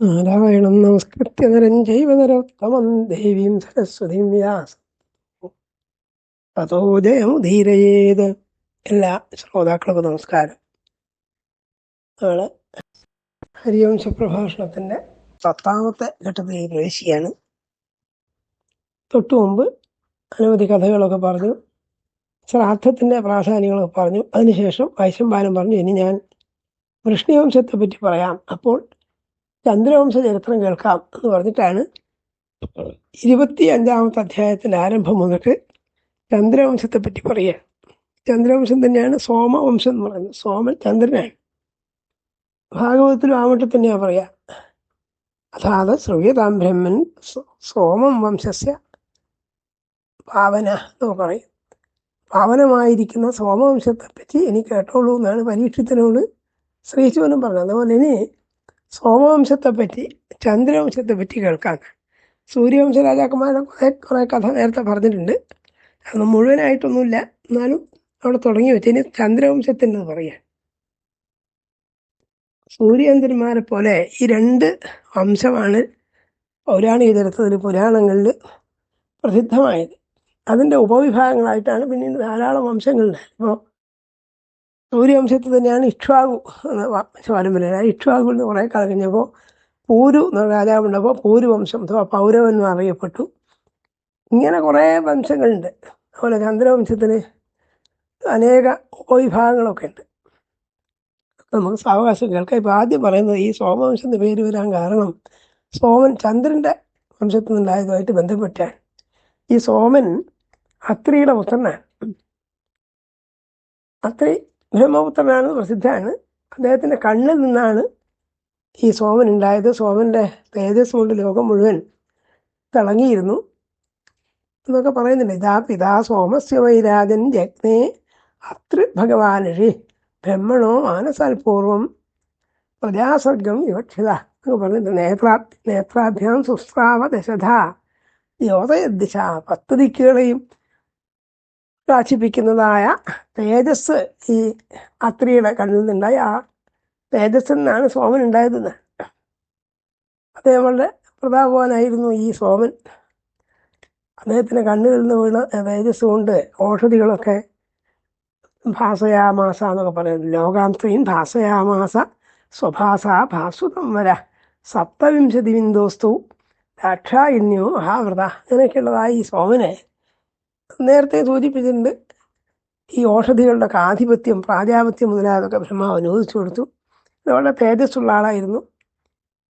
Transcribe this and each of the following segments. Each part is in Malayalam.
നാരായണം നമസ്കൃത്യ നരം ജൈവനരോത്തമം ദേവീം സരസ്വതീം വ്യാസ. അതോ ജയമുദീരയേത് എല്ലാ ശ്രോതാക്കൾക്കും നമസ്കാരം. നമ്മൾ ഹരിവംശ പ്രഭാഷണത്തിന്റെ പത്താമത്തെ ഘട്ടത്തിൽ പ്രവേശിക്കുകയാണ്. തൊട്ടു മുമ്പ് അനവധി കഥകളൊക്കെ പറഞ്ഞു ശ്രാദ്ധത്തിന്റെ പ്രാധാന്യങ്ങളൊക്കെ പറഞ്ഞു അതിനുശേഷം വൈശംബാലം പറഞ്ഞു ഇനി ഞാൻ വൃഷ്ണിവംശത്തെ പറ്റി പറയാം. അപ്പോൾ ചന്ദ്രവംശ ചരിത്രം കേൾക്കാം എന്ന് പറഞ്ഞിട്ടാണ് ഇരുപത്തി അഞ്ചാമത്തെ അധ്യായത്തിൽ ആരംഭം മുതൽ ചന്ദ്രവംശത്തെ പറ്റി പറയുക ചന്ദ്രവംശം തന്നെയാണ് സോമവംശം എന്ന് പറയുന്നത്. സോമൻ ചന്ദ്രനാണ്. ഭാഗവതത്തിലും ആവട്ടെ തന്നെയാണ് പറയാ. അതാത് ശ്രവ്യതാം ബ്രഹ്മൻ സോമം വംശസ്യ പാവന എന്ന് പറയും. പാവനമായിരിക്കുന്ന സോമവംശത്തെ പറ്റി എനിക്ക് കേട്ടോളൂ എന്നാണ് പരീക്ഷത്തിനോട് ശ്രീശിവനും പറഞ്ഞത്. അതുപോലെ ഇനി സോമവംശത്തെ പറ്റി ചന്ദ്രവംശത്തെ പറ്റി കേൾക്കാം. സൂര്യവംശ രാജാക്കന്മാരുടെ കുറേ കുറേ കഥ നേരത്തെ പറഞ്ഞിട്ടുണ്ട്. അത് മുഴുവനായിട്ടൊന്നുമില്ല. എന്നാലും അവിടെ തുടങ്ങി വെച്ച്. ഇനി ചന്ദ്രവംശത്തിന്റെ പറയാം. സൂര്യചന്ദ്രന്മാരെ പോലെ ഈ രണ്ട് വംശമാണ് പൗരാണിക ചരിത്രത്തിൽ പുരാണങ്ങളിൽ പ്രസിദ്ധമായത്. അതിന്റെ ഉപവിഭാഗങ്ങളായിട്ടാണ് പിന്നീട് ധാരാളം വംശങ്ങളുണ്ട് ഇപ്പോൾ സൂര്യവംശത്തിൽ തന്നെയാണ് ഇക്ഷ്വാകു എന്ന പാരമ്പര്യം ആ ഇക്ഷ്വാകു എന്ന് കുറേ കാലം കഴിഞ്ഞപ്പോൾ പൂരു എന്ന രാജാവുണ്ടപ്പോൾ പൂരുവംശം അഥവാ പൗരവൻ എന്ന് അറിയപ്പെട്ടു. ഇങ്ങനെ കുറേ വംശങ്ങളുണ്ട്. അതുപോലെ ചന്ദ്രവംശത്തിന് അനേക ഉപവിഭാഗങ്ങളൊക്കെ ഉണ്ട്. നമുക്ക് സാവകാശം കേൾക്കാം. ഇപ്പം ആദ്യം പറയുന്നത് ഈ സോമവംശം എന്ന് പേര് വരാൻ കാരണം സോമൻ ചന്ദ്രന്റെ വംശത്തിൽ നിന്നുണ്ടായതുമായിട്ട് ബന്ധപ്പെട്ടാണ്. ഈ സോമൻ അത്രിയുടെ പുത്രനാണ്. അത്രി ബ്രഹ്മപുത്രനാണ് പ്രസിദ്ധമാണ് അദ്ദേഹത്തിന്റെ കണ്ണിൽ നിന്നാണ് ഈ സോമൻ ഉണ്ടായത്. സോമന്റെ തേജസ് കൊണ്ട് ലോകം മുഴുവൻ തിളങ്ങിയിരുന്നു. എന്നൊക്കെ പറയുന്നുണ്ട്. ഇതാ പിതാ സോമസ്യ വൈരാജൻ ജഗ്നേ അത്രി ഭഗവാനിഷി ബ്രഹ്മണോ മാനസാൽപൂർവം പ്രജാസർഗം വിവക്ഷിത എന്നൊക്കെ പറഞ്ഞിട്ടുണ്ട് നേത്രാ നേത്രാഭ്യാം സുസ്രാവ ദശധ യോതയദിശ പത്ത് ദിക്കുകളെയും പ്രകാശിപ്പിക്കുന്നതായ തേജസ് ഈ അത്രിയുടെ കണ്ണിൽ നിന്നുണ്ടായി ആ തേജസ്സിൽ നിന്നാണ് സോമൻ ഉണ്ടായതെന്ന് അദ്ദേഹം വളരെ പ്രതാപവാനായിരുന്നു ഈ സോമൻ. അദ്ദേഹത്തിന്റെ കണ്ണുകളിൽ നിന്ന് വീണ തേജസ് കൊണ്ട് ഔഷധികളൊക്കെ ഭാസയാമാസ എന്നൊക്കെ പറയുന്നത്. ലോകാന്തയും ഭാസയാമാസ സ്വഭാസ ഭാസുതം വര സപ്തവിംശതി ബിന്ദോസ്തു ദാക്ഷായണ്യോ മഹാവ്രത അങ്ങനെയൊക്കെയുള്ളതായി ഈ സോമനെ നേരത്തെ സൂചിപ്പിച്ചിട്ടുണ്ട് ഈ ഔഷധികളുടെ ഒക്കെ ആധിപത്യം പ്രാജാപത്യം മുതലായതൊക്കെ ബ്രഹ്മാവ് അനുവദിച്ചു കൊടുത്തു. വളരെ തേജസ്സുള്ള ആളായിരുന്നു.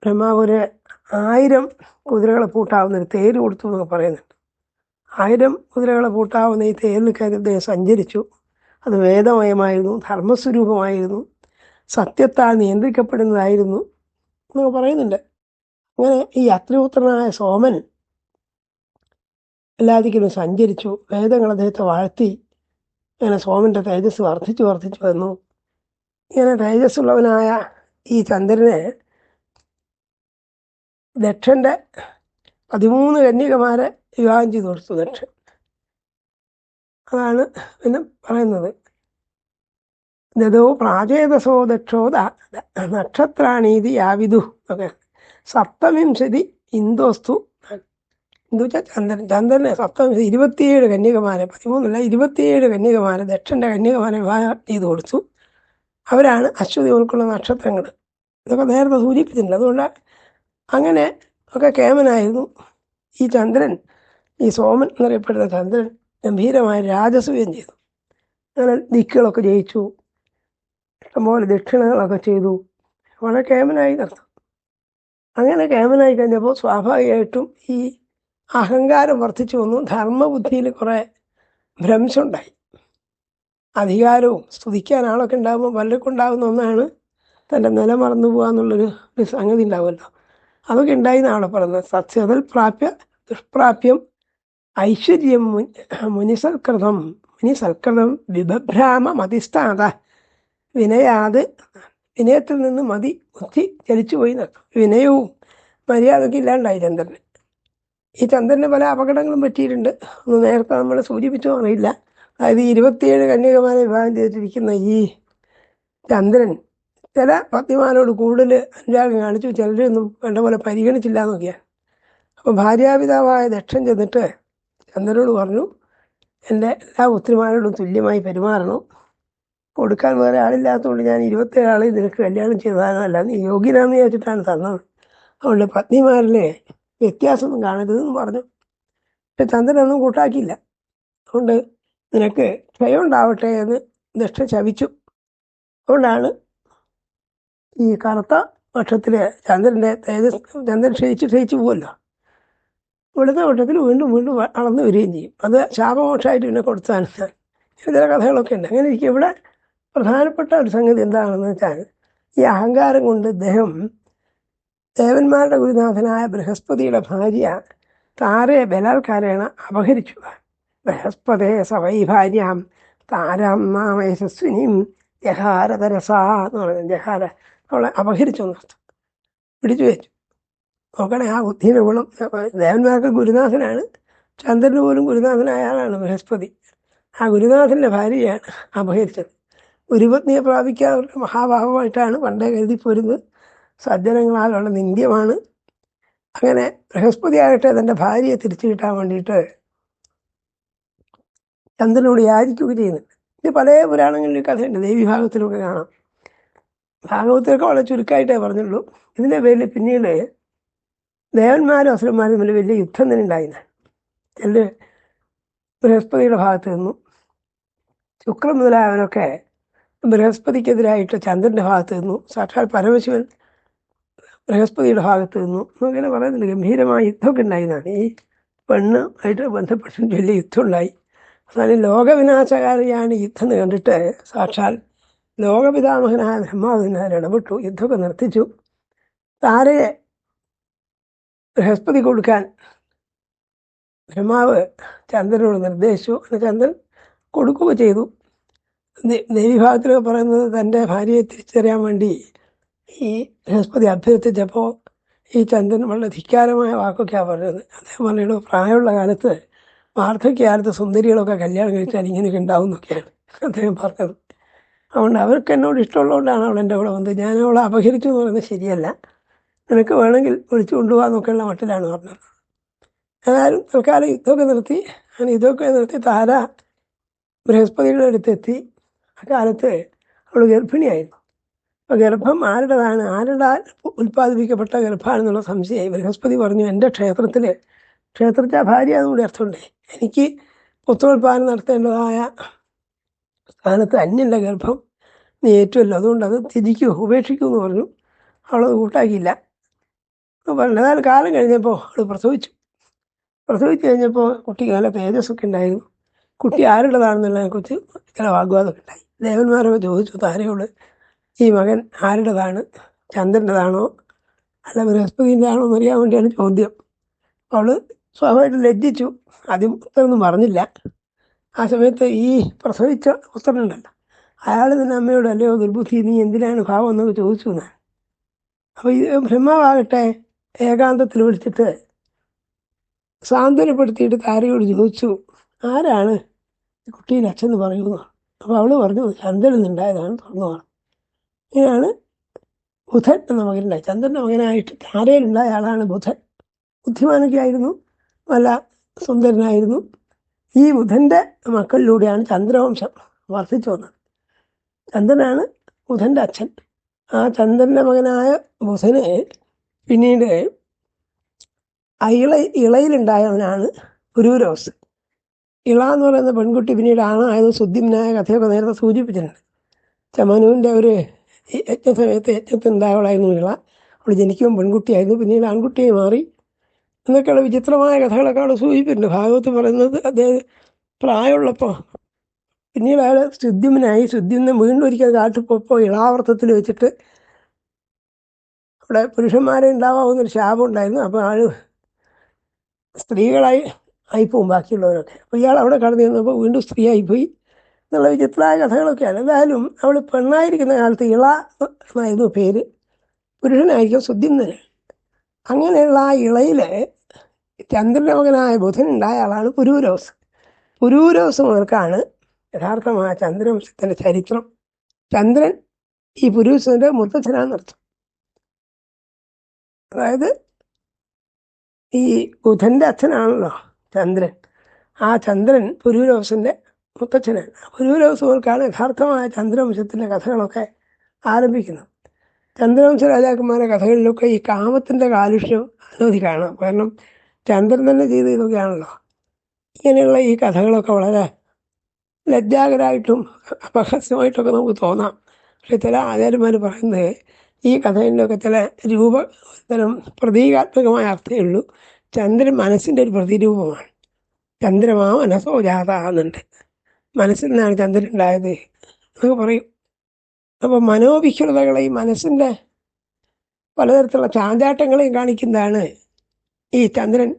ബ്രഹ്മാവ് ഒരു ആയിരം കുതിരകളെ പൂട്ടാവുന്ന ഒരു തേര് കൊടുത്തു എന്നൊക്കെ പറയുന്നുണ്ട്. ആയിരം കുതിരകളെ പൂട്ടാവുന്ന ഈ തേരിൽ കയറി അദ്ദേഹം സഞ്ചരിച്ചു. അത് വേദമയമായിരുന്നു ധർമ്മസ്വരൂപമായിരുന്നു സത്യത്താൽ നിയന്ത്രിക്കപ്പെടുന്നതായിരുന്നു എന്നൊക്കെ പറയുന്നുണ്ട്. അങ്ങനെ ഈ അത്രിപുത്രനായ സോമൻ എല്ലാദിക്കിലും സഞ്ചരിച്ചു വേദങ്ങൾ അദ്ദേഹത്തെ വാഴ്ത്തി. അങ്ങനെ സോമന്റെ തേജസ് വർദ്ധിച്ചു വർദ്ധിച്ചു വന്നു. ഇങ്ങനെ തേജസ്സുള്ളവനായ ഈ ചന്ദ്രനെ ദക്ഷന്റെ പതിമൂന്ന് കന്യകമാരെ വിവാഹം ചെയ്തു കൊടുത്തു ദക്ഷൻ. അതാണ് പിന്നെ പറയുന്നത്. ദതോ പ്രാചേതസോ ദക്ഷോ ദ- ദ- നക്ഷത്രാണീതി യാവിദു ഒക്കെ സപ്തവിംശതി ഇന്തോസ്തു എന്ന് വെച്ചാൽ ചന്ദ്രൻ ചന്ദ്രനെ സപ്തം ഇരുപത്തിയേഴ് കന്യകമാരെ പതിമൂന്നല്ല ഇരുപത്തിയേഴ് കന്യകമാരെ ദക്ഷന്റെ കന്യകമാരെ വിവാഹം ചെയ്തു കൊടുത്തു. അവരാണ് അശ്വതി ഉൾക്കുള്ള നക്ഷത്രങ്ങൾ ഇതൊക്കെ നേരത്തെ സൂചിപ്പിച്ചിട്ടുണ്ട്. അതുകൊണ്ട് അങ്ങനെ ഒക്കെ കേമനായിരുന്നു ഈ ചന്ദ്രൻ ഈ സോമൻ എന്നറിയപ്പെടുന്ന ചന്ദ്രൻ ഗംഭീരമായ രാജസൂയം ചെയ്തു. അങ്ങനെ ദിക്കുകളൊക്കെ ജയിച്ചു. ഇഷ്ടംപോലെ ദക്ഷിണകളൊക്കെ ചെയ്തു. വളരെ കേമനായി നടത്തും അങ്ങനെ കേമനായി കഴിഞ്ഞപ്പോൾ സ്വാഭാവികമായിട്ടും ഈ അഹങ്കാരം വർദ്ധിച്ചു വന്നു. ധർമ്മബുദ്ധിയിൽ കുറേ ഭ്രംശമുണ്ടായി. അധികാരവും സ്തുതിക്കാൻ ആളൊക്കെ ഉണ്ടാകുമ്പോൾ പലർക്കും ഉണ്ടാകുന്ന ഒന്നാണ് തന്റെ നില മറന്നു പോകുക എന്നുള്ളൊരു ഒരു സംഗതി ഉണ്ടാവുമല്ലോ. അതൊക്കെ ഉണ്ടായി എന്നാണ് പറയുന്നത്. സത്യതൽ പ്രാപ്യ ദുഷ്പ്രാപ്യം ഐശ്വര്യം മുനി- മുനിസൽകൃതം മുനിസൽകൃതം വിഭഭ്രാമ മതിസ്ഥാത വിനയാത് വിനയത്തിൽ നിന്ന് മതി ബുദ്ധി ചലിച്ചുപോയി നടക്കും വിനയവും മര്യാദയൊക്കെ ഇല്ലാണ്ടായി ചന്ദ്രന്. ഈ ചന്ദ്രന് പല അപകടങ്ങളും പറ്റിയിട്ടുണ്ട്. ഒന്ന് നേരത്തെ നമ്മൾ സൂചിപ്പിച്ചോ അറിയില്ല. അതായത് ഇരുപത്തിയേഴ് കന്യകമാരെ വിവാഹം ചെയ്തിട്ടിരിക്കുന്ന ഈ ചന്ദ്രൻ ചില പത്നിമാരോട് കൂടുതൽ അനുരാഗം കാണിച്ചു. ചിലരൊന്നും വേണ്ട പോലെ പരിഗണിച്ചില്ല എന്നൊക്കെയാണ്. അപ്പോൾ ഭാര്യാപിതാവായ ദക്ഷൻ ചെന്നിട്ട് ചന്ദ്രനോട് പറഞ്ഞു എന്റെ എല്ലാ പുത്രിമാരോടും തുല്യമായി പെരുമാറണം. കൊടുക്കാൻ വേറെ ആളില്ലാത്തതുകൊണ്ട് ഞാൻ ഇരുപത്തേഴ് ആളെ നിനക്ക് കല്യാണം ചെയ്തതാണല്ല നീ യോഗ്യനാന്ന് വിചാരിച്ചിട്ടാണ് തന്നത്. അതുകൊണ്ട് പത്നിമാരിലെ വ്യത്യാസമൊന്നും കാണരുതെന്ന് പറഞ്ഞു. പക്ഷെ ചന്ദ്രനൊന്നും കൂട്ടാക്കിയില്ല. അതുകൊണ്ട് നിനക്ക് ക്ഷയം ഉണ്ടാവട്ടെ എന്ന് ദക്ഷ ശവിച്ചു. അതുകൊണ്ടാണ് ഈ കറുത്ത പക്ഷത്തിലെ ചന്ദ്രന്റെ തേജസ് ചന്ദ്രൻ ക്ഷയിച്ച് ക്ഷയിച്ചു പോകുമല്ലോ ഇവിടുത്തെ വട്ടത്തിൽ വീണ്ടും വീണ്ടും വളർന്നു വരികയും ചെയ്യും. അത് ശാപമോക്ഷമായിട്ട് പിന്നെ കൊടുത്താണ് ഇങ്ങനെ ചില കഥകളൊക്കെ ഉണ്ട്. അങ്ങനെ ഇരിക്കും ഇവിടെ പ്രധാനപ്പെട്ട ഒരു സംഗതി എന്താണെന്ന് വെച്ചാൽ ഈ അഹങ്കാരം കൊണ്ട് ഇദ്ദേഹം ദേവന്മാരുടെ ഗുരുനാഥനായ ബൃഹസ്പതിയുടെ ഭാര്യ താരയെ ബലാത്കാരേണ അപഹരിച്ചു. ബൃഹസ്പതേ സവൈ ഭാര്യാം താരാം നാമ യശസ്വിനിയും ജഹാരതരസ എന്ന് പറയുന്നത് ജഹാര അവളെ അപഹരിച്ചു എന്നർത്ഥം പിടിച്ചു വെച്ചു. നോക്കണേ ആ ബുദ്ധിയുടെ ഗുണം. ദേവന്മാർക്ക് ഗുരുനാഥനാണ്. ചന്ദ്രന് പോലും ഗുരുനാഥനായ ആളാണ് ബൃഹസ്പതി. ആ ഗുരുനാഥന്റെ ഭാര്യയാണ് അപഹരിച്ചത്. ഗുരുപത്നിയെ പ്രാപിക്കാൻ അവരുടെ മഹാഭാവമായിട്ടാണ് പണ്ടേ കരുതി പോരുന്നത്. സജ്ജനങ്ങളാലുള്ള നിന്ദ്യമാണ്. അങ്ങനെ ബൃഹസ്പതി ആയിട്ട് തന്റെ ഭാര്യയെ തിരിച്ചു കിട്ടാൻ വേണ്ടിയിട്ട് ചന്ദ്രനോട് യാചിക്കുക ചെയ്യുന്നുണ്ട്. ഇത് പല പുരാണങ്ങളിലും കഥയുണ്ട്. ദേവീഭാഗത്തിലൊക്കെ കാണാം. ഭാഗവത്തിലൊക്കെ വളരെ ചുരുക്കമായിട്ടേ പറഞ്ഞുള്ളൂ. ഇതിന്റെ പേരിൽ പിന്നീട് ദേവന്മാരും അസുരന്മാരും തമ്മിൽ വലിയ യുദ്ധം തന്നെ ഉണ്ടായിരുന്നു ചിലർ ബൃഹസ്പതിയുടെ ഭാഗത്ത് നിന്നു. ശുക്രൻ മുതലായവനൊക്കെ ബൃഹസ്പതിക്കെതിരായിട്ട് ചന്ദ്രന്റെ ഭാഗത്ത് നിന്നു. സാക്ഷാൽ പരമശിവൻ ബൃഹസ്പതിയുടെ ഭാഗത്ത് നിന്നു. അങ്ങനെ പറയുന്നുണ്ട് ഗംഭീരമായ യുദ്ധമൊക്കെ ഉണ്ടായിരുന്നതാണ് ഈ പെണ്ണ് ആയിട്ട് ബന്ധപ്പെട്ട് വലിയ യുദ്ധം ഉണ്ടായി. അവസാനം ലോകവിനാശകാരിയാണ് യുദ്ധം എന്ന് കണ്ടിട്ട് സാക്ഷാൽ ലോകപിതാമഹനായ ബ്രഹ്മാവിന് അതിൽ ഇടപെട്ടു യുദ്ധമൊക്കെ നിർത്തിച്ചു. താരയെ ബൃഹസ്പതി കൊടുക്കാൻ ബ്രഹ്മാവ് ചന്ദ്രനോട് നിർദ്ദേശിച്ചു. അങ്ങനെ ചന്ദ്രൻ കൊടുക്കുക ചെയ്തു. ദേവീഭാഗത്തിലൊക്കെ പറയുന്നത് തന്റെ ഭാര്യയെ തിരിച്ചറിയാൻ വേണ്ടി ഈ ബൃഹസ്പതി അഭ്യർത്ഥിച്ചപ്പോൾ ഈ ചന്ദ്രൻ വളരെ ധിക്കാരമായ വാക്കൊക്കെയാണ് പറഞ്ഞത് അദ്ദേഹം പറഞ്ഞു പ്രായമുള്ള കാലത്ത് വാർദ്ധക്യകാലത്ത് സുന്ദരികളൊക്കെ കല്യാണം കഴിച്ചാൽ ഇങ്ങനെയൊക്കെ ഉണ്ടാവും എന്നൊക്കെയാണ് അദ്ദേഹം പറഞ്ഞത്. അതുകൊണ്ട് അവർക്ക് എന്നോട് ഇഷ്ടമുള്ളതുകൊണ്ടാണ് അവൾ എന്റെ കൂടെ വന്നത്. ഞാൻ അവളെ അപഹരിച്ചു എന്ന് പറയുന്നത് ശരിയല്ല. നിനക്ക് വേണമെങ്കിൽ വിളിച്ചു കൊണ്ടുപോകാന്നൊക്കെയുള്ള മട്ടിലാണ് പറഞ്ഞത്. ഏതായാലും തൽക്കാലം യുദ്ധമൊക്കെ നിർത്തി. അങ്ങനെ യുദ്ധമൊക്കെ നിർത്തി താര ബൃഹസ്പതിയുടെ അടുത്തെത്തി. അക്കാലത്ത് അവൾ ഗർഭിണിയായിരുന്നു. ഗർഭം ആരുടേതാണ്? ആരുടെ ഉൽപ്പാദിപ്പിക്കപ്പെട്ട ഗർഭമാണെന്നുള്ള സംശയമായി ബൃഹസ്പതി പറഞ്ഞു എന്റെ ക്ഷേത്രത്തിൽ ക്ഷേത്രത്തെ ഭാര്യ എന്നുകൂടി അർത്ഥമുണ്ട്. എനിക്ക് പുത്രോത്പാദനം നടത്തേണ്ടതായ സ്ഥാനത്ത് അന്യന്റെ ഗർഭം നീ ഏറ്റുമല്ലോ അതുകൊണ്ട് അത് തിരിക്കൂ ഉപേക്ഷിക്കൂ എന്ന് പറഞ്ഞു. അവളത് കൂട്ടാക്കിയില്ല. അപ്പോൾ പറഞ്ഞു. ഏതായാലും കാലം കഴിഞ്ഞപ്പോൾ അവൾ പ്രസവിച്ചു. പ്രസവിച്ച് കഴിഞ്ഞപ്പോൾ കുട്ടിക്ക് നല്ല തേജസ്സൊക്കെ ഉണ്ടായിരുന്നു. കുട്ടി ആരുടേതാണെന്നുള്ളതിനെക്കുറിച്ച് ചില വാഗ്വാദമൊക്കെ ഉണ്ടായി. ദേവന്മാരൊക്കെ ചോദിച്ചു താരയോട് ഈ മകൻ ആരുടേതാണ്? ചന്ദ്രന്റെതാണോ? അല്ല ബൃഹസ്പതിന്റെ ആണോ എന്നറിയാൻ വേണ്ടിയാണ് ചോദ്യം. അവൾ സ്വാഭാവികമായിട്ട് ലജ്ജിച്ചു. ആദ്യം ഉത്തരമൊന്നും പറഞ്ഞില്ല. ആ സമയത്ത് ഈ പ്രസവിച്ച പുത്രനുണ്ടല്ലോ. അയാൾ തന്നെ അമ്മയോട് അല്ലയോ ദുർബുദ്ധി നീ എന്തിനാണ് ഭാവം എന്നൊക്കെ ചോദിച്ചു എന്നാണ്. അപ്പോൾ ഇത് ബ്രഹ്മാവാകട്ടെ ഏകാന്തത്തിൽ വിളിച്ചിട്ട് സാന്ത്വനപ്പെടുത്തിയിട്ട് താരയോട് ചോദിച്ചു ആരാണ്? കുട്ടീന്റെ അച്ഛൻ എന്ന് പറയുന്നു. അപ്പോൾ അവൾ പറഞ്ഞു ചന്ദ്രൻ തുറന്നു പറഞ്ഞു ഇങ്ങനെയാണ് ബുധൻ എന്ന മകനുണ്ടായി ചന്ദ്രന്റെ മകനായിട്ട് താരയിലുണ്ടായ ആളാണ് ബുധൻ ബുദ്ധിമാനൊക്കെ ആയിരുന്നു നല്ല സുന്ദരനായിരുന്നു. ഈ ബുധന്റെ മക്കളിലൂടെയാണ് ചന്ദ്രവംശം വർദ്ധിച്ചു വന്നത്. ചന്ദ്രനാണ് ബുധന്റെ അച്ഛൻ. ആ ചന്ദ്രന്റെ മകനായ ബുധനെ പിന്നീട് ഇള ഇളയിലുണ്ടായവനാണ് പുരൂരോസ് ഇള എന്ന് പറയുന്ന പെൺകുട്ടി പിന്നീട് ആണായത് ശുദ്ധിമനായ കഥയൊക്കെ നേരത്തെ സൂചിപ്പിച്ചിട്ടുണ്ട്. ചമനുവിന്റെ ഒരു ഈ യജ്ഞ സമയത്ത് യജ്ഞത്തിനുണ്ടായവളായിരുന്നു ഇള അവൾ ജനിക്കുമ്പോൾ പെൺകുട്ടിയായിരുന്നു പിന്നീട് ആൺകുട്ടിയായി മാറി. എന്നൊക്കെയുള്ള വിചിത്രമായ കഥകളൊക്കെ അവിടെ സൂചിപ്പിച്ചിട്ടുണ്ട്. ഭാഗവത്ത് പറയുന്നത് അദ്ദേഹം പ്രായമുള്ളപ്പോൾ പിന്നീട് അയാൾ ശുദ്ധിമനായി ശുദ്ധിന്ന് വീണ്ടും ഒരിക്കൽ കാട്ടിൽ പോയപ്പോൾ ഇളാവർത്തത്തിൽ വെച്ചിട്ട് അവിടെ പുരുഷന്മാരെ ഉണ്ടാവാവുന്നൊരു ശാപം ഉണ്ടായിരുന്നു. അപ്പോൾ ആൾ സ്ത്രീകളായി ആയിപ്പോവും ബാക്കിയുള്ളവരൊക്കെ. അപ്പോൾ ഇയാൾ അവിടെ കടന്നു ചെന്നപ്പോൾ വീണ്ടും സ്ത്രീ ആയിപ്പോയി എന്നുള്ള വിചിത്രമായ കഥകളൊക്കെയാണ് എന്തായാലും അവൾ പെണ്ണായിരിക്കുന്ന കാലത്ത് ഇള എന്നായിരുന്നു പേര്. പുരുഷനായിരിക്കും ശുദ്ധിന്നൻ അങ്ങനെയുള്ള ആ ഇളയിലെ ചന്ദ്രലോകനായ ബുധൻ ബുധനുണ്ടായ ആളാണ് പുരൂരോസ്. പുരൂരോസ് മുതൽക്കാണ് യഥാർത്ഥമായ ചന്ദ്രവംശത്തിന്റെ ചരിത്രം. ചന്ദ്രൻ ഈ പുരുഷന്റെ മുത്തച്ഛനാന്നർത്ഥം അതായത് ഈ ബുധന്റെ അച്ഛനാണല്ലോ ചന്ദ്രൻ. ആ ചന്ദ്രൻ പുരൂരവസന്റെ മുത്തച്ഛനാണ് സുഹൃത്തുക്കാണ് യഥാർത്ഥമായ ചന്ദ്രവംശത്തിന്റെ കഥകളൊക്കെ ആരംഭിക്കുന്നത് ചന്ദ്രവംശ രാജാക്കന്മാരുടെ കഥകളിലൊക്കെ ഈ കാമത്തിന്റെ കാലുഷ്യം അനവധി കാണാം. കാരണം ചന്ദ്രൻ തന്നെ ചെയ്ത് ഇതൊക്കെയാണല്ലോ ഇങ്ങനെയുള്ള ഈ കഥകളൊക്കെ വളരെ ലജ്ജാകരായിട്ടും അപഹസ്യമായിട്ടൊക്കെ നമുക്ക് തോന്നാം. പക്ഷെ ചില ആചാര്യന്മാർ പറയുന്നത് ഈ കഥകളിലൊക്കെ ചില രൂപ തരം പ്രതീകാത്മകമായ അർത്ഥമേ ഉള്ളൂ. ചന്ദ്രൻ മനസ്സിന്റെ ഒരു പ്രതിരൂപമാണ്. ചന്ദ്രമാ മനസ്സോ ജാത മനസ്സിൽ നിന്നാണ് ചന്ദ്രൻ ഉണ്ടായത് എന്നൊക്കെ പറയും. അപ്പോൾ ഈ മനസ്സിന്റെ പലതരത്തിലുള്ള ചാഞ്ചാട്ടങ്ങളെയും കാണിക്കുന്നതാണ് ഈ ചന്ദ്രൻ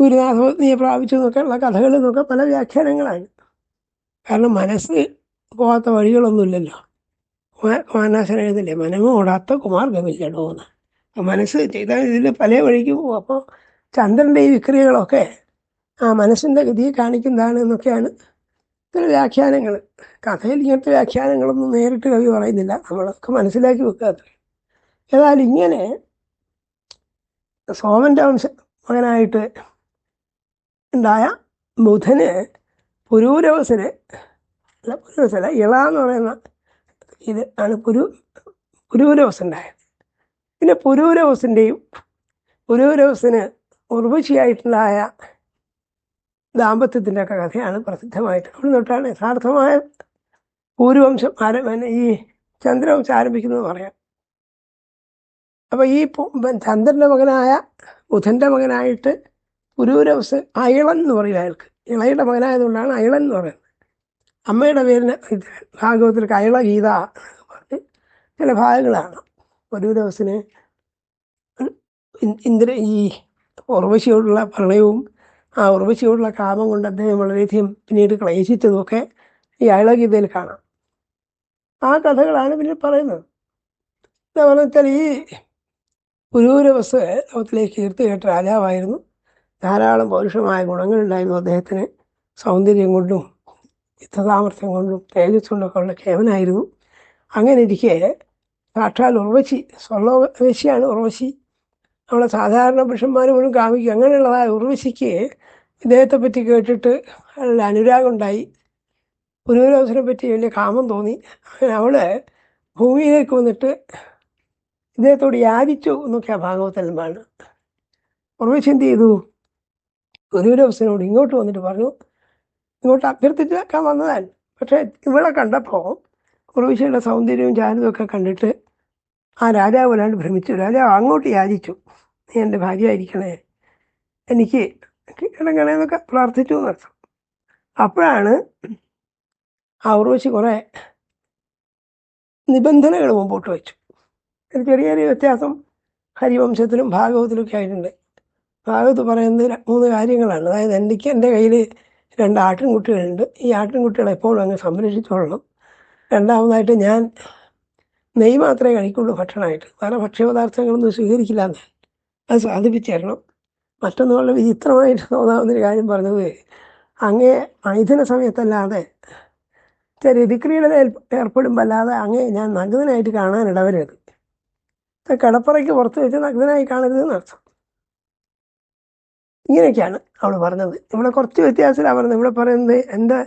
ഗുരുനാഥപത്നിയെ പ്രാപിച്ചു എന്നൊക്കെയുള്ള കഥകൾ എന്നൊക്കെ പല വ്യാഖ്യാനങ്ങളാണ്. കാരണം മനസ്സ് പോകാത്ത വഴികളൊന്നുമില്ലല്ലോ. കുമാരനാശൻ എഴുതില്ലേ? മനമോ ഓടാത്ത കുമാർഗമില്ലടോ എന്ന്. മനസ്സ് ചെയ്താൽ ഇതിൽ പല വഴിക്ക് പോകും അപ്പോൾ ചന്ദ്രന്റെ ഈ വിക്രിയകളൊക്കെ ആ മനസ്സിന്റെ ഗതിയെ കാണിക്കുന്നതാണ് എന്നൊക്കെയാണ് ചില വ്യാഖ്യാനങ്ങൾ കഥയിൽ ഇങ്ങനത്തെ വ്യാഖ്യാനങ്ങളൊന്നും നേരിട്ട് കവി പറയുന്നില്ല. നമ്മളൊക്കെ മനസ്സിലാക്കി വെക്കാത്ത ഏതായാലും ഇങ്ങനെ സോമന്റെ വംശ മകനായിട്ട് ഉണ്ടായ ബുധന് പുരൂരവസന് അല്ല പുരൂരവസല്ല ഇള എന്ന് പറയുന്ന ഇത് ആണ് പുരു പുരൂരവസ് ഉണ്ടായത്. പിന്നെ പുരൂരവസിന്റെയും പുരൂരവസിന് ഉർവശിയായിട്ടുണ്ടായ ദാമ്പത്യത്തിന്റെ ഒക്കെ കഥയാണ് പ്രസിദ്ധമായിട്ട്. അവിടെ തൊട്ടാണ് യഥാർത്ഥമായ പൂർവംശം ആരം ഈ ചന്ദ്രവംശം ആരംഭിക്കുന്നത് പറയാം. അപ്പോൾ ഈ ചന്ദ്രന്റെ മകനായ ബുധന്റെ മകനായിട്ട് പുരൂരവസ് അയളൻ എന്ന് പറയും അയാൾക്ക്. ഇളയുടെ മകനായതുകൊണ്ടാണ് അയളൻ എന്ന് പറയുന്നത്. അമ്മയുടെ പേരിന് ഭാഗവതത്തിൽ കയള ഗീത പറഞ്ഞ് ചില ഭാഗങ്ങളാണ്. പുരൂരവസിന് ഇന്ദ്ര ഈ ഉർവശിയോടുള്ള പ്രണയവും ആ ഉർവശിയോടുള്ള കാമം കൊണ്ട് അദ്ദേഹം വളരെയധികം പിന്നീട് ക്ലേശിച്ചതുമൊക്കെ ഈ അയളഗീതയിൽ കാണാം. ആ കഥകളാണ് പിന്നെ പറയുന്നത്. എന്താ വെച്ചാൽ ഈ പുരൂരവസ് ലോകത്തിലേക്ക് കീർത്തി കേട്ട രാജാവായിരുന്നു. ധാരാളം പൗരുഷമായ ഗുണങ്ങളുണ്ടായിരുന്നു അദ്ദേഹത്തിന്. സൗന്ദര്യം കൊണ്ടും യുദ്ധസാമർഥ്യം കൊണ്ടും തേജസ് കൊണ്ടൊക്കെ ഉള്ള കേവനായിരുന്നു. അങ്ങനെ ഇരിക്കെ സാക്ഷാൽ ഉർവശി സ്വർണവേശിയാണ് ഉർവശി. നമ്മളെ സാധാരണ പുരുഷന്മാർ പോലും കാമിക്കും അങ്ങനെയുള്ളതായ ഉർവശിക്ക് ഇദ്ദേഹത്തെ പറ്റി കേട്ടിട്ട് നല്ല അനുരാഗം ഉണ്ടായി പുരൂരവസനെ പറ്റി വലിയ കാമം തോന്നി. അങ്ങനെ അവൾ ഭൂമിയിലേക്ക് വന്നിട്ട് ഇദ്ദേഹത്തോട് യാചിച്ചു എന്നൊക്കെ ആ ഭാഗവതന്മാണ് ഉറവിച്ച് എന്ത് ചെയ്തു. പുരൂരവസനോട് ഇങ്ങോട്ട് വന്നിട്ട് പറഞ്ഞു ഇങ്ങോട്ട് അഭ്യർത്ഥിച്ചാക്കാൻ വന്നതാണ് പക്ഷേ ഇവിടെ കണ്ടപ്പോൾ ഉർവശിയുടെ സൗന്ദര്യവും ചാരുതും ഒക്കെ കണ്ടിട്ട് ആ രാജാവ് വല്ലാണ്ട് ഭ്രമിച്ചു. രാജാവ് അങ്ങോട്ട് യാചിച്ചു. നീ എന്റെ ഭാര്യ ആയിരിക്കണേ എനിക്ക് കിടക്കണേ എന്നൊക്കെ പ്രാർത്ഥിച്ചു എന്നർത്ഥം അപ്പോഴാണ് ആ ഉർവശി കുറേ നിബന്ധനകൾ മുമ്പോട്ട് വെച്ചു. ഒരു ചെറിയ ചെറിയ വ്യത്യാസം ഹരിവംശത്തിലും ഭാഗവത്തിലും ഒക്കെ ആയിട്ടുണ്ട്. ഭാഗവത്ത് പറയുന്നത് മൂന്ന് കാര്യങ്ങളാണ്. അതായത് എനിക്ക് എന്റെ കയ്യിൽ രണ്ട് ആട്ടിൻകുട്ടികളുണ്ട്. ഈ ആട്ടിൻകുട്ടികളെ എപ്പോഴും അങ്ങ് സംരക്ഷിച്ചോളണം. രണ്ടാമതായിട്ട് ഞാൻ നെയ്യ് മാത്രമേ കഴിക്കുള്ളൂ ഭക്ഷണമായിട്ട്. വേറെ ഭക്ഷ്യപദാർത്ഥങ്ങളൊന്നും സ്വീകരിക്കില്ല എന്ന് അത് സാധിപ്പിച്ചു തരണം മറ്റൊന്ന് വളരെ വിചിത്രമായിട്ട് തോന്നാവുന്നൊരു കാര്യം പറഞ്ഞത്. അങ്ങേ മൈഥുന സമയത്തല്ലാതെ ചെറിയ ഋതിക്രിയയിൽ ഏർപ്പെടുമ്പോൾ അല്ലാതെ അങ്ങേ ഞാൻ നഗ്നനായിട്ട് കാണാൻ ഇടവരരുത്. കടപ്പറയ്ക്ക് പുറത്ത് വെച്ച് നഗ്നനായി കാണരുത് എന്നർത്ഥം. ഇങ്ങനെയൊക്കെയാണ് അവൾ പറഞ്ഞത്. ഇവിടെ കുറച്ച് വ്യത്യാസത്തിലാണ് പറഞ്ഞത്. ഇവിടെ പറയുന്നത് എന്റെ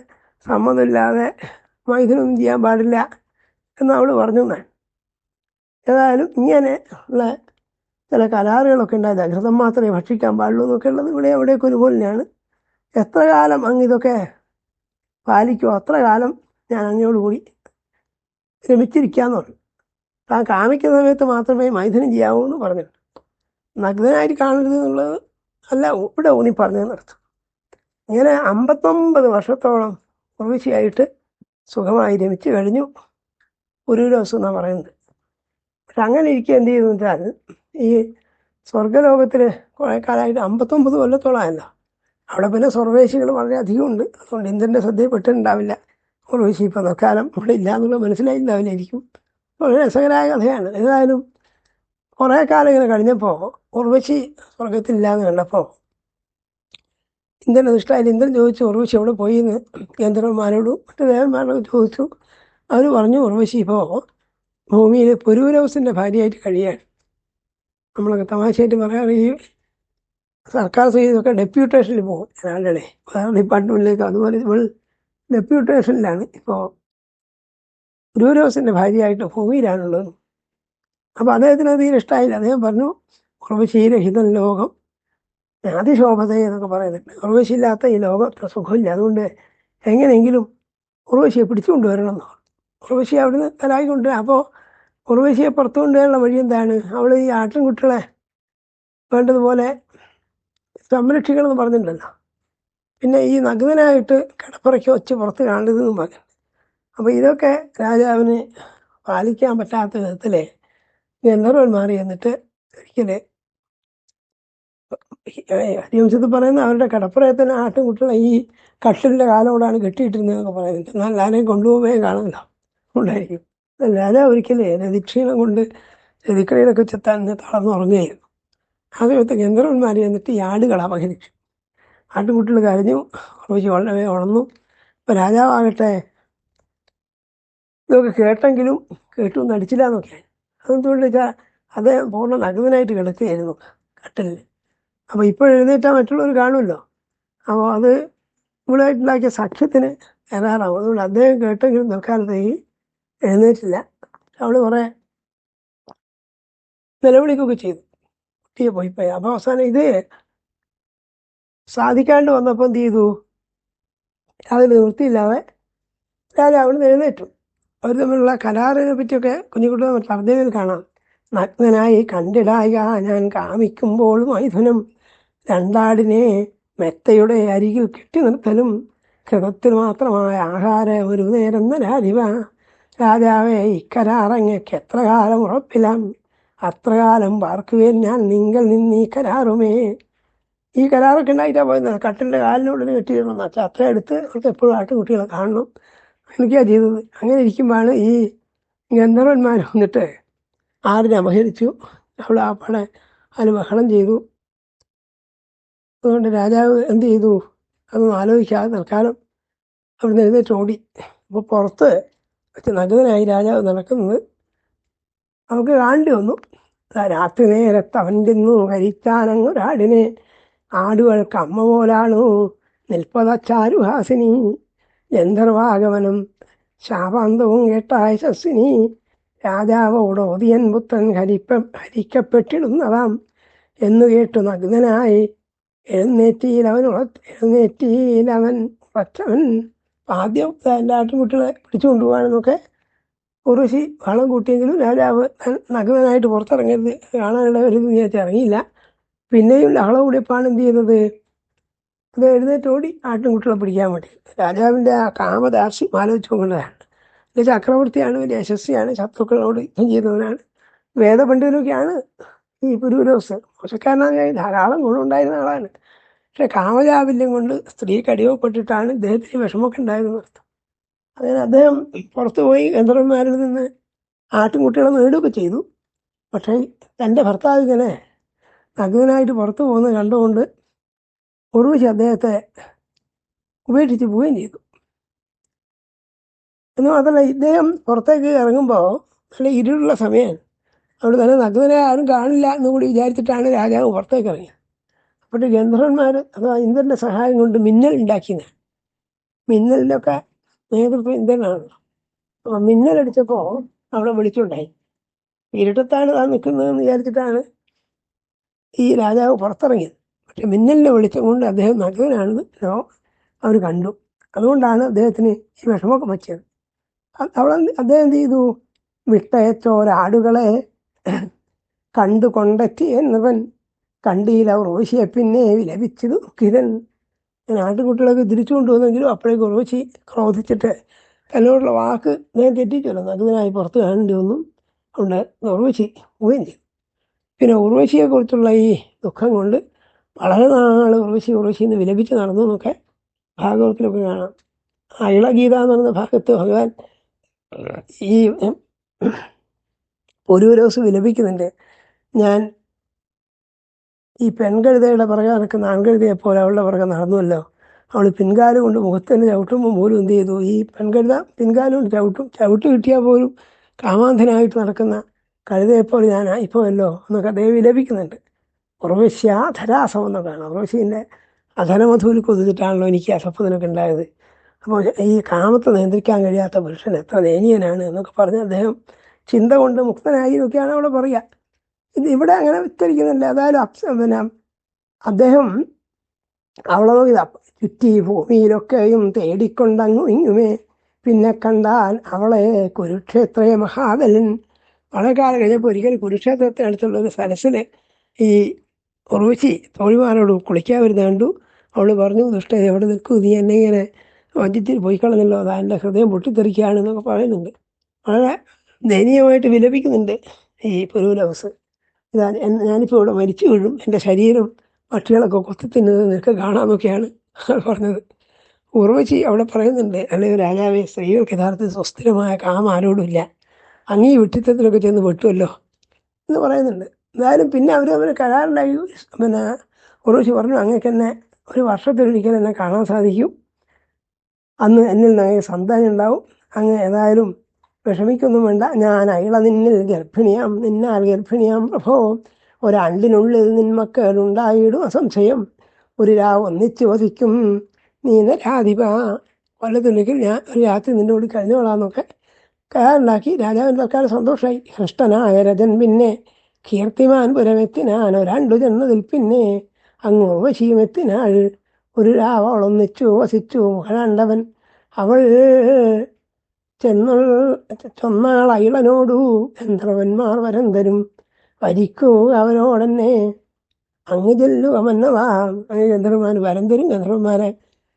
സമ്മതമില്ലാതെ മൈഥുനൊന്നും ചെയ്യാൻ പാടില്ല എന്ന് അവൾ പറഞ്ഞു എന്നാണ്. ഏതായാലും ഇങ്ങനെ ഉള്ള ചില കരാറുകളൊക്കെ ഉണ്ടായത്. അകൃതം മാത്രമേ ഭക്ഷിക്കാൻ പാടുള്ളൂ എന്നൊക്കെ ഉള്ളത് ഇവിടെ എവിടെയൊക്കെ ഒരുപോലെ തന്നെയാണ്. എത്ര കാലം അങ്ങ് ഇതൊക്കെ പാലിക്കുമോ അത്ര കാലം ഞാൻ അങ്ങയോടുകൂടി രമിച്ചിരിക്കാന്ന് പറഞ്ഞു. താൻ കാമിക്കുന്ന സമയത്ത് മാത്രമേ മൈഥുനം ചെയ്യാവൂ എന്ന് പറഞ്ഞു. നഗ്നനായിട്ട് കാണരുത് എന്നുള്ളത് അല്ല ഇവിടെ ഊന്നി പറഞ്ഞതെന്നർത്ഥം ഇങ്ങനെ അമ്പത്തൊമ്പത് വർഷത്തോളം ഉറവിശയായിട്ട് സുഖമായി രമിച്ച് കഴിഞ്ഞു. ഒരു ദിവസം എന്നാണ് പറയുന്നത്. പക്ഷെ അങ്ങനെ ഇരിക്കുക എന്ത് ചെയ്യുന്നു വെച്ചാൽ ഈ സ്വർഗലോകത്തിൽ കുറേ കാലമായിട്ട് അമ്പത്തൊമ്പത് കൊല്ലത്തോളമായല്ലോ. അവിടെ പിന്നെ സ്വർവേശികൾ വളരെ അധികം ഉണ്ട്. അതുകൊണ്ട് ഇന്ദ്രന്റെ ശ്രദ്ധയിൽപ്പെട്ടിട്ടുണ്ടാവില്ല ഉർവശി ഇപ്പം തൽക്കാലം ഇവിടെ ഇല്ല എന്നുള്ളത് മനസ്സിലായിട്ടുണ്ടാവില്ലായിരിക്കും വളരെ രസകരമായ കഥയാണ്. ഏതായാലും കുറേ കാലം ഇങ്ങനെ കഴിഞ്ഞപ്പോൾ ഉർവശി സ്വർഗത്തിലില്ലാന്ന് കണ്ടപ്പോൾ ഇന്ദ്രൻ ഇഷ്ടമായാലും ഇന്ദ്രൻ ചോദിച്ചു ഉർവശി എവിടെ പോയി എന്ന് കേന്ദ്രന്മാരോടും മറ്റു ദേവന്മാരോടും ചോദിച്ചു. അവർ പറഞ്ഞു ഉർവശി ഇപ്പോൾ ഭൂമിയിൽ പുരൂരവസിന്റെ ഭാര്യയായിട്ട് കഴിയാണ് നമ്മളൊക്കെ തമാശയായിട്ട് പറയാറ് ഈ സർക്കാർ ചെയ്തൊക്കെ ഡെപ്യൂട്ടേഷനിൽ പോകും ഒരാളുടെ വേറെ ഡിപ്പാർട്ട്മെന്റിലേക്ക് അതുപോലെ നമ്മൾ ഡെപ്യൂട്ടേഷനിലാണ്. ഇപ്പോൾ ഗുരുവരോസിന്റെ ഭാര്യയായിട്ട് ഭൂമിയിലാണുള്ളത്. അപ്പോൾ അദ്ദേഹത്തിന് അത് ഇഷ്ടമായില്ല അദ്ദേഹം പറഞ്ഞു ഉറവശീരഹിതൻ ലോകം അതിശോഭത എന്നൊക്കെ പറയുന്നുണ്ട്. ഉറവശിയില്ലാത്ത ഈ ലോകം അത്ര സുഖമില്ല. അതുകൊണ്ട് എങ്ങനെയെങ്കിലും ഉറവശിയെ പിടിച്ചുകൊണ്ടുവരണം എന്ന് ഉറവശി അവിടുന്ന് തലായിക്കൊണ്ട് അപ്പോൾ ഉറവശിയെ പുറത്തു കൊണ്ടുവരാനുള്ള വഴി എന്താണ്? അവൾ ഈ ആട്ടിൻകുട്ടികളെ വേണ്ടതുപോലെ സംരക്ഷിക്കണം എന്ന് പറഞ്ഞിട്ടുണ്ടല്ലോ. പിന്നെ ഈ നഗ്നനായിട്ട് കിടപ്പുറയ്ക്ക് വെച്ച് പുറത്ത് കാണരുതെന്നും പറഞ്ഞു അപ്പോൾ ഇതൊക്കെ രാജാവിന് പാലിക്കാൻ പറ്റാത്ത വിധത്തിൽ ഗന്ധർവൻ മാറി എന്നിട്ട് ഒരിക്കൽ ഹരിവംശത്തിൽ പറയുന്ന അവരുടെ കടപ്പുറയെ തന്നെ ആട്ടിൻകുട്ടികളെ ഈ കട്ടിലിന്റെ കാലോടാണ് കെട്ടിയിട്ടിരുന്നതെന്നൊക്കെ പറയുന്നുണ്ട്. എന്നാൽ ആരെയും കൊണ്ടുപോകുകയും കാണുമല്ലോ ഉണ്ടായിരിക്കും രാജാവ് ഒരിക്കലേ രതിക്ഷീണം കൊണ്ട് രതിക്കടയിലൊക്കെ ചെത്താൻ തളർന്നുറങ്ങുകയായിരുന്നു ആ സമയത്ത് ഗന്ധർവന്മാർ എന്നിട്ട് ഈ ആടുകൾ അപഹരിച്ചു ആട്ടുകുട്ടികൾ കരഞ്ഞു കുറച്ച് വളരെ ഉണർന്നു. അപ്പോൾ രാജാവാകട്ടെ ഇതൊക്കെ കേട്ടെങ്കിലും കേട്ടു നടിച്ചില്ല എന്നൊക്കെയാണ് അതെന്തുകൊണ്ട് വെച്ചാൽ അദ്ദേഹം പൂർണ നഗ്നനായിട്ട് കിടക്കുകയായിരുന്നു കട്ടലിൽ അപ്പോൾ ഇപ്പോൾ എഴുന്നേറ്റാൽ മറ്റുള്ളവർ കാണുമല്ലോ. അപ്പോൾ അത് ഇവളായിട്ടുണ്ടാക്കിയ സഖ്യത്തിന് എറാറാവും അതുകൊണ്ട് അദ്ദേഹം കേട്ടെങ്കിലും തൽക്കാലത്തേക്ക് എഴുന്നേറ്റില്ല. അവൾ കുറേ നിലവിളിക്കുകയൊക്കെ ചെയ്തു. കുട്ടിയെ പോയി. പോയി അപ്പോൾ അവസാനം ഇത് സാധിക്കാണ്ട് വന്നപ്പോൾ എന്ത് ചെയ്തു? അതിൽ നിവൃത്തിയില്ലാതെ അവൾ എഴുന്നേറ്റു. അവർ തമ്മിലുള്ള കരാറിനെ പറ്റിയൊക്കെ കുഞ്ഞുകുട്ടികൾ മറ്റു പറഞ്ഞതിൽ കാണാം. നഗ്നനായി കണ്ടിടായ ഞാൻ കാമിക്കുമ്പോൾ മൈഥുനം രണ്ടാടിനെ മെത്തയുടെ അരികിൽ കെട്ടി നിർത്തലും കൃതത്തിൽ മാത്രമായ ആഹാരം ഒരു നേരം രാജിവ ഇക്കരാറങ്ങക്ക് എത്ര കാലം ഉറപ്പിലാം? അത്ര കാലം പാർക്കുവേൻ ഞാൻ നിങ്ങൾ നിന്ന് ഈ കരാറുമേ? ഈ കരാറൊക്കെ ഉണ്ടായിട്ടാ പോയത് കട്ടിന്റെ കാലിനുള്ളിൽ കെട്ടിയിടണം വെച്ചാൽ അത്ര എടുത്ത് അവർക്ക് എപ്പോഴും ആട്ടുകുട്ടികളെ കാണണം. എനിക്കാ ചെയ്തത്. അങ്ങനെ ഇരിക്കുമ്പോഴാണ് ഈ ഗന്ധർവന്മാർ വന്നിട്ട് ആടിനെ അപഹരിച്ചു. അവൾ ആ പടെ അതിന് ബഹളം ചെയ്തു. അതുകൊണ്ട് രാജാവ് എന്ത് ചെയ്തു? അതൊന്നും ആലോചിക്കാതെ തൽക്കാലം അവിടെ നിന്ന് എഴുന്നേറ്റ് ഓടി. അപ്പോൾ പുറത്ത് വെച്ച് നഗ്നനായി രാജാവ് നടക്കുന്നത് നമുക്ക് കാണേണ്ടി വന്നു. രാത്രി നേരത്ത് അവന്റെ ഹരിച്ചാനങ്ങൊരാടിനെ ആടുകൾക്ക് അമ്മ പോലാണു? നിൽപ്പതച്ചാരുഹാസിനി ഗന്ധർവാഗമനം. ശാപാന്തവും കേട്ടായ ശസ്വിനി രാജാവോട് ഓതിയൻ പുത്രൻ ഹരിപ്പ ഹരിക്കപ്പെട്ടിടുന്നതാം എന്നു കേട്ടു നഗ്നനായി. എഴുന്നേറ്റിയിലവൻ ഉള എഴുന്നേറ്റിയിലവൻ ഉറച്ചവൻ. ആദ്യം എന്റെ ആട്ടുകുട്ടികളെ പിടിച്ചു കൊണ്ടുപോകാനെന്നൊക്കെ ഉറുശി വളം കൂട്ടിയെങ്കിലും രാജാവ് നഗ്നനായിട്ട് പുറത്തിറങ്ങരുത് കാണാനുള്ള ഒരു വിചാരിച്ച് ഇറങ്ങിയില്ല. പിന്നെയും ലഹളം കൂടിയപ്പാണ് എന്ത് ചെയ്തത് അത് എഴുന്നേറ്റ് ഓടി ആട്ടിൻകുട്ടികളെ പിടിക്കാൻ വേണ്ടി. രാജാവിന്റെ ആ കാമദാർശി ആലോചിച്ചു കൊണ്ടതാണ് ഇത് ചക്രവർത്തിയാണ് യശസ്വിയാണ് ശത്രുക്കളോട് യുദ്ധം ചെയ്യുന്നവനാണ് വേദപണ്ഡിതനൊക്കെയാണ് ഈ പുരൂരോസ് മോശക്കാരനായ ധാരാളം ഗുണമുണ്ടായിരുന്ന ആളാണ്. പക്ഷെ കാമചാബല്യം കൊണ്ട് സ്ത്രീ കടിവപ്പെട്ടിട്ടാണ് ഇദ്ദേഹത്തിന് വിഷമമൊക്കെ ഉണ്ടായതെന്ന് അർത്ഥം. അങ്ങനെ അദ്ദേഹം പുറത്തു പോയി ഗന്ധർവന്മാരിൽ നിന്ന് ആട്ടിൻകുട്ടികളെ നേടുകയൊക്കെ ചെയ്തു. പക്ഷേ തന്റെ ഭർത്താവ് ഇങ്ങനെ നഗ്നനായിട്ട് പുറത്തു പോകുന്നത് കണ്ടുകൊണ്ട് ഉറവിച്ച് അദ്ദേഹത്തെ ഉപേക്ഷിച്ച് പോവുകയും ചെയ്തു. എന്ന് മാത്രമല്ല ഇദ്ദേഹം പുറത്തേക്ക് ഇറങ്ങുമ്പോൾ നല്ല ഇരുളുള്ള സമയമാണ് അവിടെ തന്നെ നഗ്നനെ ആരും കാണില്ല എന്നുകൂടി വിചാരിച്ചിട്ടാണ് രാജാവ് പുറത്തേക്ക് ഇറങ്ങിയത്. അപ്പോൾ ഗന്ധർവന്മാർ ഇന്ദ്രന്റെ സഹായം കൊണ്ട് മിന്നൽ ഉണ്ടാക്കിയത്. മിന്നലിലൊക്കെ നേതൃത്വം ഇന്ദ്രനാണല്ലോ അപ്പോൾ മിന്നലടിച്ചപ്പോൾ അവിടെ വിളിച്ചുണ്ടായി ഇരുട്ടത്താണ് താൻ നിൽക്കുന്നതെന്ന് വിചാരിച്ചിട്ടാണ് ഈ രാജാവ് പുറത്തിറങ്ങിയത്. പക്ഷെ മിന്നലിനെ വെളിച്ചം കൊണ്ട് അദ്ദേഹം നഗ്നനാണെന്ന് അവർ കണ്ടു. അതുകൊണ്ടാണ് അദ്ദേഹത്തിന് ഈ വിഷമമൊക്കെ വച്ചത് അവിടെ അദ്ദേഹം എന്ത് ചെയ്തു? വിട്ടയച്ചോരാടുകളെ കണ്ടു കൊണ്ടെത്തി എന്നവൻ കണ്ടിയില്ല ഉറവശിയെ പിന്നെ വിലപിച്ചത് കിരൺ ആട്ടുകുട്ടികളൊക്കെ തിരിച്ചു കൊണ്ടുവന്നെങ്കിലും അപ്പോഴേക്ക് ഉറവശി ക്രോധിച്ചിട്ട് തന്നോടുള്ള വാക്ക് ഞാൻ തെറ്റിച്ചല്ലോ. നഗ്നനായി പുറത്ത് കാണേണ്ടി വന്നു. ഉണ്ട് ഉറവശി പോവുകയും ചെയ്തു. പിന്നെ ഉർവശിയെക്കുറിച്ചുള്ള ഈ ദുഃഖം കൊണ്ട് വളരെ നാൾ ഉർവശി ഉർവശി എന്ന് വിലപിച്ച് നടന്നു എന്നൊക്കെ ഭാഗവത്തിലൊക്കെ കാണാം. ആ ഇളഗീത എന്ന് പറയുന്ന ഭാഗത്ത് ഭഗവാൻ ഈ ഒരു ദിവസം വിലപിക്കുന്നുണ്ട്. ഞാൻ ഈ പെൺകഴുതയുടെ പുറകെ നടക്കുന്ന ആൺകഴുതയെ പോലെ അവളുടെ പുറകെ നടന്നുവല്ലോ. അവൾ പിൻകാലം കൊണ്ട് മുഖത്തിന് ചവിട്ടുമ്പോൾ പോലും എന്ത് ചെയ്തു? ഈ പെൺകഴുത പിൻകാലം കൊണ്ട് ചവിട്ടും ചവിട്ട് കിട്ടിയാൽ പോലും കാമാന്ധനായിട്ട് നടക്കുന്ന കഴുതയെപ്പോലെ ഞാൻ ആയിപ്പോയല്ലോ എന്നൊക്കെ ദേവി ലഭിക്കുന്നുണ്ട് ഉറവശ്യ ധരാസം എന്നൊക്കെയാണ്. ഉറവശീന്റെ അധനമധൂരി കൊതിച്ചിട്ടാണല്ലോ എനിക്ക് അസപ്പതിനൊക്കെ ഉണ്ടായത്. അപ്പോൾ ഈ കാമത്തെ നിയന്ത്രിക്കാൻ കഴിയാത്ത പുരുഷൻ എത്ര ദയനീയനാണ് എന്നൊക്കെ പറഞ്ഞ് അദ്ദേഹം ചിന്ത കൊണ്ട് മുക്തനായി എന്നൊക്കെയാണ് അവിടെ പറയുക. ഇത് ഇവിടെ അങ്ങനെ ഉച്ചരിക്കുന്നില്ല ഏതായാലും അപ്സ പിന്നെ അദ്ദേഹം അവളെ നോക്കി ഇതാ ചുറ്റി ഭൂമിയിലൊക്കെയും തേടിക്കൊണ്ടങ്ങു ഇങ്ങുമേ. പിന്നെ കണ്ടാൽ അവളെ കുരുക്ഷേത്രയെ മഹാബലൻ. വളരെ കാലം കഴിഞ്ഞപ്പോൾ ഒരിക്കൽ കുരുക്ഷേത്രത്തിനടുത്തുള്ള ഒരു സരസിൽ ഈ ഉറവച്ചി തോഴിമാരോട് കുളിക്കാൻ വരുന്ന കണ്ടു. അവൾ പറഞ്ഞു ദുഷ്ട എവിടെ നിൽക്കൂ? നീ എന്നെ ഇങ്ങനെ വഞ്ചിത്തിൽ പോയി കളഞ്ഞല്ലോ അതാ എന്റെ ഹൃദയം പൊട്ടിത്തെറിക്കുകയാണ് എന്നൊക്കെ പറയുന്നുണ്ട്. വളരെ ദയനീയമായിട്ട് വിലപിക്കുന്നുണ്ട് ഈ പുരൂലവസ്. ഇതാ ഞാനിപ്പോൾ ഇവിടെ മരിച്ചു വീഴും. എന്റെ ശരീരം പക്ഷികളൊക്കെ കൊത്തി തിന്നത് നിനക്ക് കാണാമെന്നൊക്കെയാണ് പറഞ്ഞത്. ഉറവച്ചി അവിടെ പറയുന്നുണ്ട് അല്ലെങ്കിൽ രാജാവേ സ്ത്രീകൾക്ക് യഥാർത്ഥത്തിൽ സ്വസ്ഥിരമായ കാമം ആരോടുമില്ല അങ്ങീ വിട്ടിത്തത്തിലൊക്കെ ചെന്ന് വെട്ടുമല്ലോ എന്ന് പറയുന്നുണ്ട്. എന്തായാലും പിന്നെ അവർ അവർ കരാറുണ്ടായി പിന്നെ ഉറവച്ചി പറഞ്ഞു അങ്ങക്ക് എന്നെ ഒരു വർഷത്തിലൊരിക്കൽ എന്നെ കാണാൻ സാധിക്കും. അന്ന് എന്നിൽ നിന്ന് അങ്ങനെ സന്താനം ഉണ്ടാവും. അങ്ങ് ഏതായാലും വിഷമിക്കൊന്നും വേണ്ട. ഞാൻ അയള നിന്നിൽ ഗർഭിണിയാം. നിന്നാൽ ഗർഭിണിയാം പ്രഭോ. ഒരാണ്ടിനുള്ളിൽ നിന്മക്കളുണ്ടായിടും അസംശയം. ഒരു രാവ് ഒന്നിച്ചു വധിക്കും നീ നരാധിപ. വല്ലതുണ്ടെങ്കിൽ ഞാൻ ഒരു രാത്രി നിന്റെ കൂടി കഴിഞ്ഞോളാന്നൊക്കെ കരാറുണ്ടാക്കി രാജാവിന്റെ തൽക്കാലം സന്തോഷമായി ഹൃഷ്ടനായ രജൻ പിന്നെ കീർത്തിമാൻ പുരമെത്തിനാൻ ഒരണ്ടു ചെന്നതിൽ പിന്നെ അങ്ങ് ഉർവശീമെത്തിനാൾ ഒരു രാവ് അവൾ ഒന്നിച്ചു വസിച്ചു. മുഖലാണ്ടവൻ അവൾ ചെന്നു ചൊന്നാൾ അയിളനോടു ഗന്ധർവന്മാർ വരം വരിക്കൂ അവരോടെന്നെ. അങ്ങ് ചെല്ലു മന്നവാ അങ്ങ് ഗന്ധർവന്മാർ വരം ഗന്ധർവന്മാരെ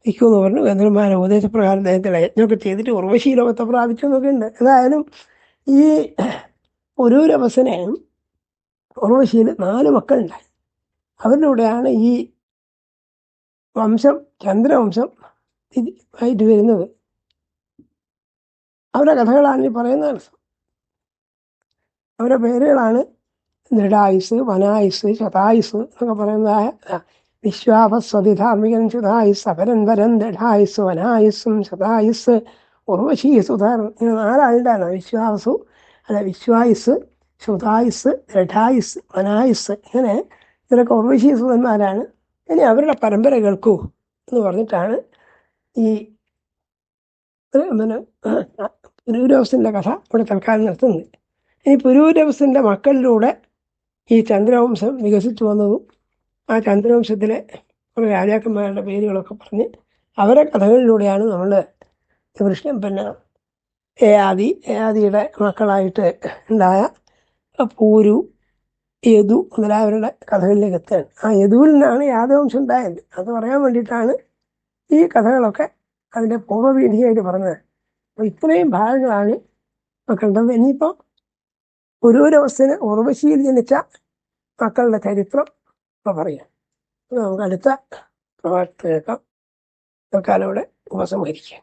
എന്ന് പറഞ്ഞു. ഗന്ധർവന്മാരെ ഉപദേശപ്രകാരം അദ്ദേഹത്തിലെ യജ്ഞമൊക്കെ ചെയ്തിട്ട് ഉർവശി ലോകത്തെ പ്രാപിച്ചു എന്നൊക്കെ ഉണ്ട്. ഏതായാലും ഈ ഒരൂരവസനെ ഉറവശീൽ നാല് മക്കളുണ്ടായി. അവരുടെ കൂടെയാണ് ഈ വംശം ചന്ദ്രവംശം ആയിട്ട് വരുന്നത്. അവരുടെ കഥകളാണ് ഈ പറയുന്നത് അവരുടെ പേരുകളാണ് ദൃഢായുസ് വനായുസ് ശതായുസ് എന്നൊക്കെ പറയുന്നതായ വിശ്വാപസ്വതി ധാർമ്മികൻ ശുതായുസ് അപരൻ വരൻ ദൃഢായുസ് വനായുസ്സും ശതായുസ് ഉർവശി സുധാർ ഇങ്ങനെ വിശ്വാസു അല്ല വിശ്വായുസ് ശുതായുസ് ദൃഢായുസ് വനായുസ് ഇങ്ങനെ ഇവരൊക്കെ ഉർവശി സുതന്മാരാണ് ഇനി അവരുടെ പരമ്പര കേൾക്കൂ എന്ന് പറഞ്ഞിട്ടാണ് ഈ പിന്നെ പുരൂരവസിന്റെ കഥ ഇവിടെ തൽക്കാലം നിർത്തുന്നത് ഇനി പുരൂരവസിന്റെ മക്കളിലൂടെ ഈ ചന്ദ്രവംശം വികസിച്ചു വന്നതും ആ ചന്ദ്രവംശത്തിലെ രാജാക്കന്മാരുടെ പേരുകളൊക്കെ പറഞ്ഞ് അവരെ കഥകളിലൂടെയാണ് നമ്മൾ കൃഷ്ണൻ പിന്നെ ഏയാദി ഏയാദിയുടെ മക്കളായിട്ട് ഉണ്ടായ പൂരു യദു മുതലായവരുടെ കഥകളിലേക്ക് എത്തുകയാണ്. ആ യദുവിൽ നിന്നാണ് യാദവംശം ഉണ്ടായത്. അത് പറയാൻ വേണ്ടിയിട്ടാണ് ഈ കഥകളൊക്കെ അതിന്റെ പൂർവവീതിയായിട്ട് പറഞ്ഞത്. അപ്പോൾ ഇത്രയും ഭാഗങ്ങളാണ് മക്കളുടെ ഇനിയിപ്പോൾ ഒരുവരവസ്ഥന് ഉറവശിയിൽ ജനിച്ച മക്കളുടെ ചരിത്രം ഇപ്പോൾ പറയാം. നമുക്ക് അടുത്ത പ്രഭാഷണത്തിൽ കേൾക്കാം തൽക്കാലം ഇവിടെ ഉപസംഹരിക്കാം.